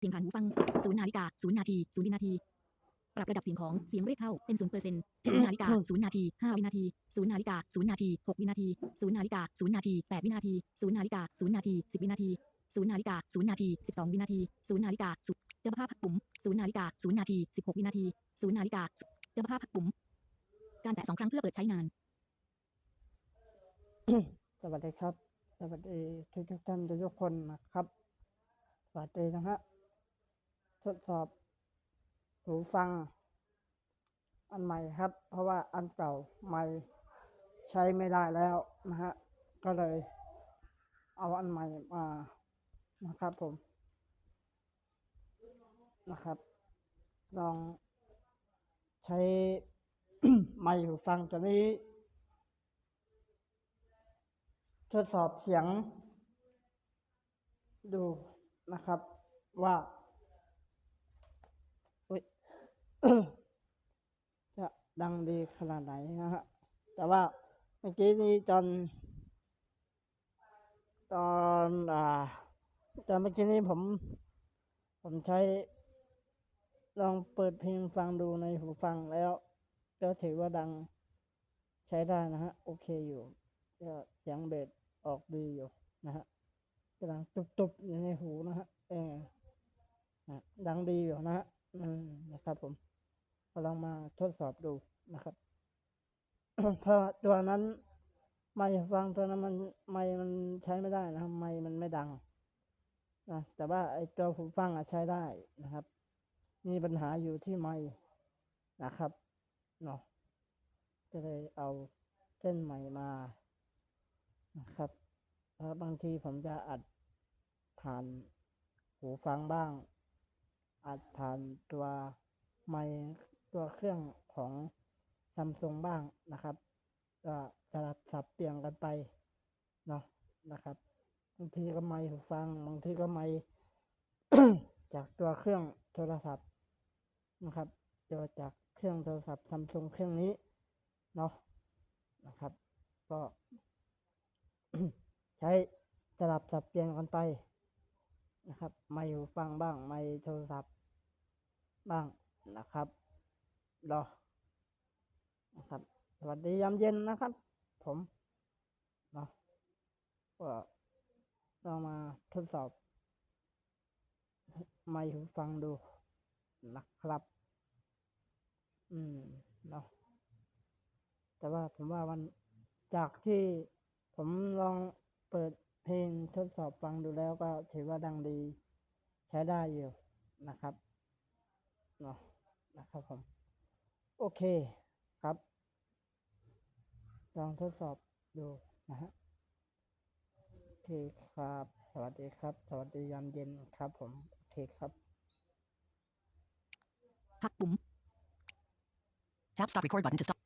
เสียงผ่านหูฟังศูนย์นาฬิกาศูนย์นาทีศูนย์วินาทีปรับระดับเสียงของเสียงเรียกเข้าเป็นศูนย์เปอร์เซ็นต์ศูนย์นาฬิกาศูนย์นาทีห้าวินาทีศูนย์นาฬิกาศูนย์นาทีหกวินาทีศูนย์นาฬิกาศูนย์นาทีแปดวินาทีศูนย์นาฬิกาศูนย์นาทีสิบวินาทีศูนย์นาฬิกาศูนย์นาทีสิบสองวินาทีศูนย์นาฬิกาศูนย์จะภาพปุ่มศูนย์นาฬิกาศูนย์นาทีสิบหกวินาทีศูนย์นาฬิกาจะภาพปุ่มการแตะสองครั้งเพื่อเปิดใช้งาน สวัสดีครับ สวัสดีทุกทุกๆท่านทุกๆคนนะครับ สวัสดีนะฮะ ทดสอบหูฟัง อันใหม่ครับ เพราะว่าอันเก่าไม่ใช้ไม่ได้แล้วนะฮะก็เลย เอาอันใหม่มานะครับผมนะครับ ลองใช้ไมค์หูฟังตัวนี้ ทดสอบเสียงดูนะครับว่าอุ๊ย จะ ดังดีขนาดไหนนะฮะ แต่ว่าเมื่อกี้นี้ตอน ตอนอ่าตอนเมื่อกี้นี้ผม ผมใช้ ลองเปิดเพลงฟังดูในหูฟังแล้ว ก็ถือว่าดังใช้ได้นะฮะ โอเคอยู่ก็เสียงเบสออกดีอยู่นะฮะกำลังตุบๆอยู่ในหูนะฮะเออดังดีอยู่นะฮะอืมนะครับผม ก็ลองมาทดสอบดูนะครับเพราะตัวนั้นไม่ฟังตัวนั้นมันไม่มันใช้ไม่ได้นะครับไม่มันไม่ดังนะแต่ว่าไอ้ตัวหูฟังอะใช้ได้นะครับ มีปัญหาอยู่ที่ไม่นะครับเนาะจะเลยเอาเส้นใหม่มานะครับเพราะบางทีผมจะอัดผ่านหูฟังบ้าง อัดผ่านตัวไมค์ ตัวเครื่องของซัมซุงบ้างนะครับก็สลับสับเปลี่ยนกันไปเนาะนะครับบางทีก็ไมค์หูฟังบางทีก็ไมค์จากตัวเครื่องโทรศัพท์นะครับตัวจากเครื่องโทรศัพท์ซัมซุงเครื่องนี้เนาะนะครับ ก็ใช้สลับสับเปลี่ยนกันไปนะครับ ไมค์หูฟังบ้าง ไมค์โทรศัพท์บ้างนะครับ รอนะครับสวัสดียามเย็นนะครับ ผมเนาะก็เรามาทดสอบ ไมค์หูฟังดูนะครับ อืมเนาะแต่ว่าผมว่ามันจากที่ผมลองเปิดเพลงทดสอบฟังดูแล้วก็ถือว่าดังดีใช้ได้อยู่นะครับเนาะนะครับผม โอเคครับ ลองทดสอบดูนะฮะโอเคครับ สวัสดีครับ สวัสดียามเย็นครับผม โอเคครับพักปุ่ม Tap stop record button to stop